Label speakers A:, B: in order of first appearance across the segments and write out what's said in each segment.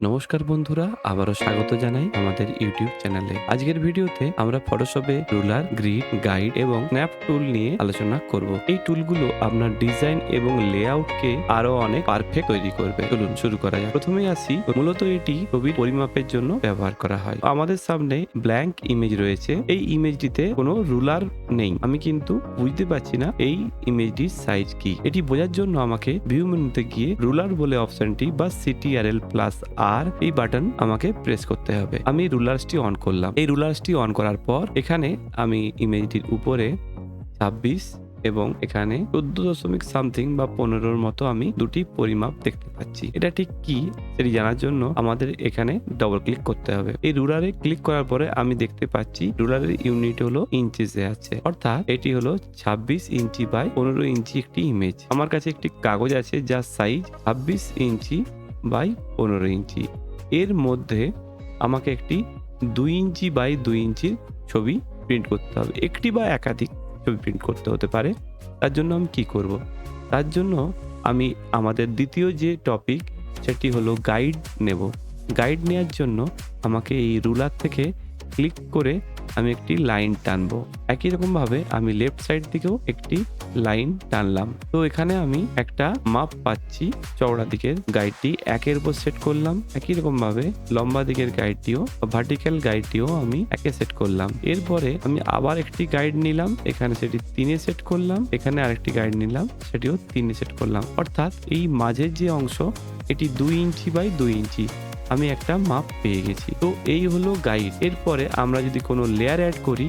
A: নমস্কার বন্ধুরা, আবারও স্বাগত জানাই আমাদের ইউটিউব চ্যানেলে। আজকের ভিডিওতে আমরা ফটোশপে রুলার, গ্রিড, গাইড এবং স্ন্যাপ টুল নিয়ে আলোচনা করব। এই টুলগুলো আপনার ডিজাইন এবং লেআউটকে আরও অনেক পারফেক্ট তৈরি করবে। চলুন শুরু করা যাক। প্রথমেই আসি, মূলত এটি ছবির পরিমাপের জন্য ব্যবহার করা হয়। আমাদের সামনে ব্ল্যাঙ্ক ইমেজ রয়েছে। এই ইমেজটিতে কোনো রুলার নেই। আমি কিন্তু বুঝতে পারছি না এই ইমেজটির সাইজ কি। এটি বোঝার জন্য আমাকে ভিউ মেনুতে গিয়ে রুলার বলে অপশনটি বা সিটিআরএল প্লাস আর এই বাটন আমাকে প্রেস করতে হবে। আমি রুলার্সটি অন করলাম। এই রুলার্সটি অন করার পর এখানে আমি ইমেজটির উপরে ছাব্বিশ এবং এখানে চোদ্দ দশমিক সামথিং বা পনেরোর মতো আমি দুটি পরিমাপ দেখতে পাচ্ছি। এটা ঠিক কি সেটি জানার জন্য আমাদের এখানে ডবল ক্লিক করতে হবে। এই রুলারে ক্লিক করার পরে আমি দেখতে পাচ্ছি রুলারের ইউনিট হলো ইঞ্চিসে আছে। অর্থাৎ এটি হলো ছাব্বিশ ইঞ্চি বাই পনেরো ইঞ্চি একটি ইমেজ আমার কাছে একটি কাগজ আছে যার সাইজ ছাব্বিশ ইঞ্চি বাই পনেরো ইঞ্চি। এর মধ্যে আমাকে একটি দুই ইঞ্চি বাই দুই ইঞ্চির ছবি প্রিন্ট করতে হবে। একটি বা একাধিক ছবি প্রিন্ট করতে হতে পারে। তার জন্য আমি কি করব? তার জন্য আমি আমাদের দ্বিতীয় যে টপিক সেটি হলো গাইড নেব। গাইড নেওয়ার জন্য আমাকে এই রুলার থেকে ক্লিক করে আমি একটি লাইন টানবো। একই রকমভাবে আমি লেফট সাইড দিকেও একটি লাইন টানলাম। তো এখানে আমি একটা মাপ পাচ্ছি। চওড়া দিকের গাইডটি একের উপর সেট করলাম। একই রকম ভাবে লম্বা দিকের গাইডটিও ভার্টিক্যাল গাইডটিও আমি একে সেট করলাম। এরপরে আমি আবার একটি গাইড নিলাম। এখানে সেটি তিনে সেট করলাম। এখানে আরেকটি গাইড নিলাম। সেটিও তিনে সেট করলাম। অর্থাৎ এই মাঝের যে অংশ, এটি দুই ইঞ্চি বাই দুই ইঞ্চি। আমি একটা মাপ পেয়ে গেছি। তো এই হলো গাইড এরপরে আমরা যদি কোনো লেয়ার অ্যাড করি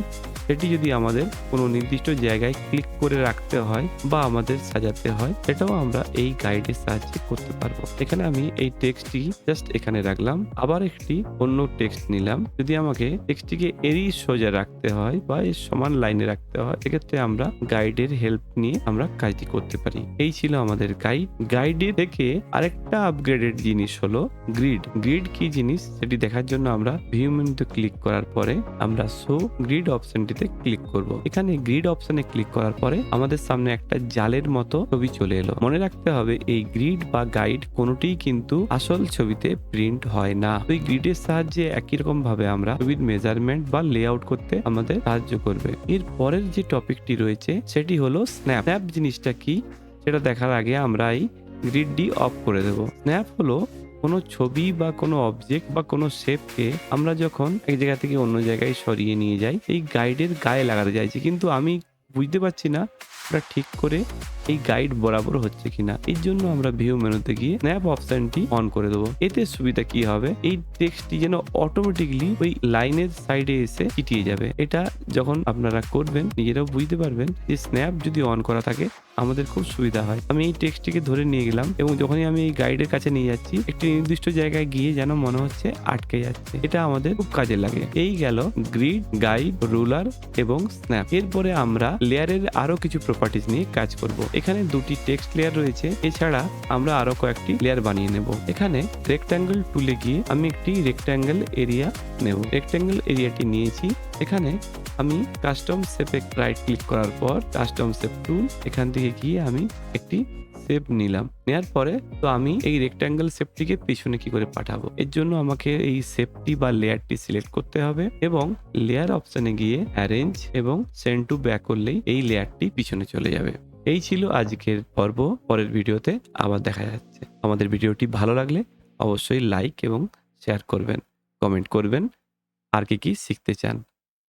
A: সেটি যদি আমাদের কোনো নির্দিষ্ট জায়গায় ক্লিক করে রাখতে হয় বা আমাদের সাজাতে হয় সেটাও আমরা এই গাইডের সাহায্যে করতে পারব। এখানে আমি এই টেক্সটটি জাস্ট এখানে রাখলাম। আবার একটি অন্য টেক্সট নিলাম। যদি আমাকে টেক্সটটিকে এরই সোজা রাখতে হয় বা এর সমান লাইনে রাখতে হয় সেক্ষেত্রে আমরা গাইডের হেল্প নিয়ে আমরা কাজটি করতে পারি। এই ছিল আমাদের গাইড গাইডের থেকে আরেকটা আপগ্রেডেড জিনিস হলো গ্রিড গ্রিড কি জিনিস? সেটি দেখার জন্য আমরা ভিউ মেনুতে ক্লিক করার পরে আমরা শো গ্রিড অপশনটিতে ক্লিক করব। এখানে গ্রিড অপশনে ক্লিক করার পরে আমাদের সামনে একটা জালের মতো ছবি চলে এলো। মনে রাখতে হবে, এই গ্রিড বা গাইড কোনোটিই কিন্তু আসল ছবিতে প্রিন্ট হয় না। ওই গ্রিডের সাহায্যে একই রকম ভাবে আমরা ছবির মেজারমেন্ট বা লেআউট করতে আমাদের সাহায্য করবে। এর পরের যে টপিকটি রয়েছে, সেটি হলো স্ন্যাপ স্ন্যাপ জিনিসটা কি? সেটা দেখার আগে আমরা এই গ্রিডটি অফ করে দেব। স্ন্যাপ হলো কোনো ছবি বা কোনো অবজেক্ট বা কোনো শেপকে আমরা যখন এক জায়গা থেকে অন্য জায়গায় সরিয়ে নিয়ে যাই, এই গাইডের গায়ে লাগাতে চাইছি। কিন্তু আমি বুঝতে পারছি না ওটা ঠিক করে এই গাইড বরাবর হচ্ছে কিনা, এর জন্য আমরা ভিউ মেনুতে গিয়ে স্ন্যাপ অপশনটি অন করে দেবো। এতে সুবিধা কি হবে? এই টেক্সটটি যেন অটোমেটিকলি ওই লাইনের সাইডে এসে চিটিয়ে যাবে। এটা যখন আপনারা করবেন, নিজেরাও বুঝতে পারবেন যে স্ন্যাপ যদি অন করা থাকে, আমাদের খুব সুবিধা হয়। আমি এই টেক্সটটিকে ধরে নিয়ে গেলাম এবং যখনই আমি এই গাইডের কাছে নিয়ে যাচ্ছি, একটি নির্দিষ্ট জায়গায় গিয়ে যেন মনে হচ্ছে আটকে যাচ্ছে। এটা আমাদের খুব কাজে লাগে। এই গেল গ্রিড গাইড রুলার এবং স্ন্যাপ এরপরে আমরা লেয়ারের আরও কিছু প্রপার্টিজ নিয়ে কাজ করব। এখানে দুটি টেক্সট লেয়ার রয়েছে। এছাড়া আমরা আরও কয়েকটি লেয়ার বানিয়ে নেব। এখানে রেক্ট্যাঙ্গেল টুলে গিয়ে আমি একটি রেক্ট্যাঙ্গেল এরিয়া নেব। রেক্ট্যাঙ্গেল এরিয়াটি নিয়েছি। এখানে আমি কাস্টম শেপে রাইট ক্লিক করার পর কাস্টম শেপ টুল এখান থেকে গিয়ে আমি একটি শেপ নিলাম। নেওয়ার পরে তো আমি এই রেক্ট্যাঙ্গেল শেপটিকে পিছনে কি করে পাঠাবো? এর জন্য আমাকে এই শেপটি বা লেয়ারটি সিলেক্ট করতে হবে এবং লেয়ার অপশনে গিয়ে অ্যারেঞ্জ এবং সেন্ড টু ব্যাক করলেই এই লেয়ারটি পিছনে চলে যাবে। এই ছিল আজকের পর্ব। পরের ভিডিওতে আবার দেখা যাচ্ছে। আমাদের ভিডিওটি ভালো লাগলে অবশ্যই লাইক এবং শেয়ার করবেন কমেন্ট করবেন। আর কি কি শিখতে চান?